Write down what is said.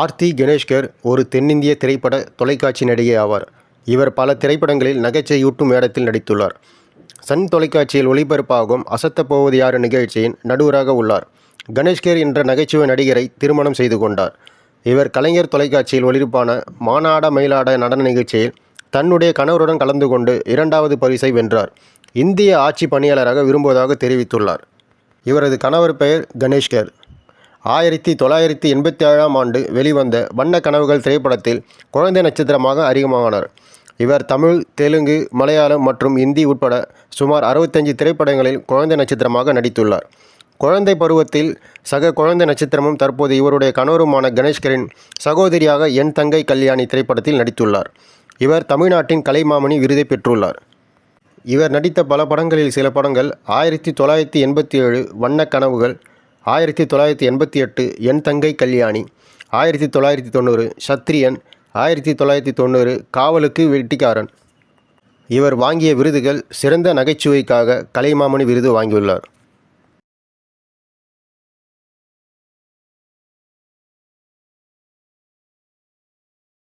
ஆர்த்தி கணேஷ்கர் ஒரு தென்னிந்திய திரைப்பட தொலைக்காட்சி நடிகை ஆவார். இவர் பல திரைப்படங்களில் நகைச்சுவையூட்டும் வேடத்தில் நடித்துள்ளார். சன் தொலைக்காட்சியில் ஒளிபரப்பாகும் அசத்தப்போவது யார் நிகழ்ச்சியின் நடுவராக உள்ளார். கணேஷ்கர் என்ற நகைச்சுவை நடிகரை திருமணம் செய்து கொண்டார். இவர் கலைஞர் தொலைக்காட்சியில் ஒளிபரப்பான மானாட மயிலாட நடன நிகழ்ச்சியில் தன்னுடைய கணவருடன் கலந்து கொண்டு இரண்டாவது பரிசை வென்றார். இந்திய ஆட்சி பணியாளராக விரும்புவதாக தெரிவித்துள்ளார். இவரது கணவர் பெயர் கணேஷ்கர். ஆயிரத்தி தொள்ளாயிரத்தி எண்பத்தி ஏழாம் ஆண்டு வெளிவந்த வண்ண கனவுகள் திரைப்படத்தில் குழந்தை நட்சத்திரமாக அறிமுகமானார். இவர் தமிழ் தெலுங்கு மலையாளம் மற்றும் இந்தி உட்பட சுமார் அறுபத்தஞ்சு திரைப்படங்களில் குழந்தை நட்சத்திரமாக நடித்துள்ளார். குழந்தை பருவத்தில் சக குழந்தை நட்சத்திரமும் தற்போது இவருடைய கணவருமான கணேஷ்கரின் சகோதரியாக என் தங்கை கல்யாணி திரைப்படத்தில் நடித்துள்ளார். இவர் தமிழ்நாட்டின் கலைமாமணி விருதை பெற்றுள்ளார். இவர் நடித்த பல படங்களில் சில படங்கள் ஆயிரத்தி தொள்ளாயிரத்தி எண்பத்தி ஏழு வண்ண கனவுகள் ஆயிரத்தி தொள்ளாயிரத்தி எண்பத்தி எட்டு என் தங்கை கல்யாணி ஆயிரத்தி தொள்ளாயிரத்தி தொண்ணூறு சத்ரியன் ஆயிரத்தி தொள்ளாயிரத்தி தொண்ணூறு காவலுக்கு வெட்டிக்காரன். இவர் வாங்கிய விருதுகள் சிறந்த நகைச்சுவைக்காக கலைமாமணி விருது வாங்கியுள்ளார்.